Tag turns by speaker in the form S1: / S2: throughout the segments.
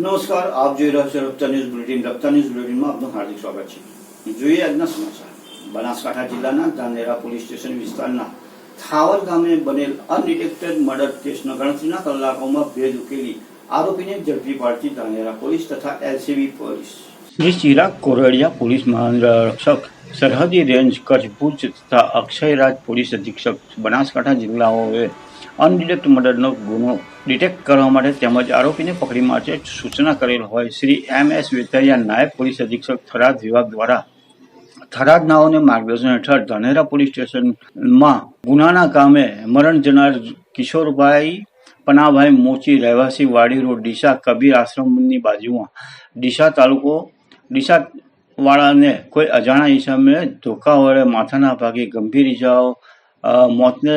S1: જોઈ રહ્યા છો Rafta news bulletin. Rafta news બુલેટિનમાં આપનું હાર્દિક સ્વાગત છે. જોઈએ આજના સમાચાર. બનાસકાંઠા જિલ્લાના ધાનેરા પોલીસ સ્ટેશન વિસ્તારના થાવર ગામે બનેલ અનડિટેક્ટેડ મર્ડર કેસના ગણતરીના કલાકોમાં ભેદ ઉકેલી આરોપીને ઝડપી પાડતી ધાનેરા પોલીસ તથા LCB police. Shri Chirag Koradiya police મહાનિરીક્ષક, સરહદી રેન્જ કચ્છ ભુજ તથા અક્ષયરાજ પોલીસ અધિક્ષક બનાસકાંઠા જિલ્લાઓએ અનડિટેક્ટ મર્ડરનો ગુનો ડિટેક્ટ કરવા માટે તેમજ આરોપીને પકડી માટે સૂચના કરેલ હોય શ્રી એમ એસ વેતરિયા નાયબ પોલીસ અધિક્ષક થરાદ વિભાગ દ્વારા થરાદ નાઓને માર્ગદર્શન હેઠળ ધાનેરા પોલીસ સ્ટેશનમાં ગુનાના કામે મરણ જનાર કિશોરભાઈ પનાભાઈ મોચી રહેવાસી વાડી રોડ ડીસા કબીર આશ્રમની બાજુમાં ડીસા તાલુકો ડીસા વાળાને કોઈ અજાણા ઈસમે ધોકા વડે માથાના ભાગે ગંભીર ઈજાઓ અ, મોતને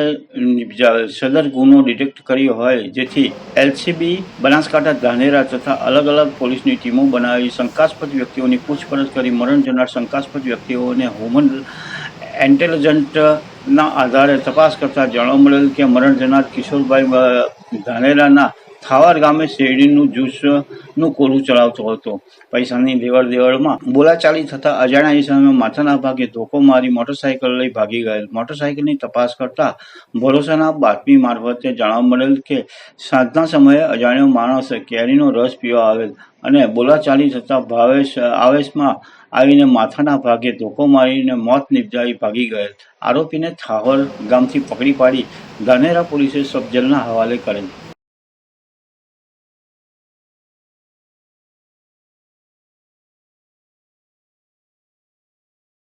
S1: સદર ગુનો ડિટેક્ટ કર્યો હોય, જેથી એલસીબી, બનાસકાંઠા, ધાનેરા તથા અલગ અલગ પોલીસની ટીમો બનાવી શંકાસ્પદ વ્યક્તિઓની પૂછપરછ કરી મરણ જનાર શંકાસ્પદ વ્યક્તિઓને હ્યુમન ઇન્ટેલિજન્ટના આધારે તપાસ કરતાં જાણવા મળેલ કે મરણ જનાર કિશોરભાઈ ધાનેરાના થાવર ગામે શેરડીનું જ્યુસનું કોલું ચલાવતો હતો. પૈસાની લેવડ દેવડમાં બોલાચાલી થતા અજાણ્યા ઈસમે માથાના ભાગે ધોકો મારી મોટરસાયકલ લઈ ભાગી ગયેલ. મોટરસાયકલની તપાસ કરતા ભરોસાના બાતમી મારફતે જાણવા મળેલ કે સાંજના સમયે અજાણ્યો માણસ કેરીનો રસ પીવા આવેલ અને બોલાચાલી થતા ભાવેશ, આવેશમાં આવીને માથાના ભાગે ધોકો મારીને મોત નિપજાવી ભાગી ગયેલ. આરોપીને થાવર ગામથી પકડી પાડી ધાનેરા પોલીસે સબજેલના હવાલે કરેલ.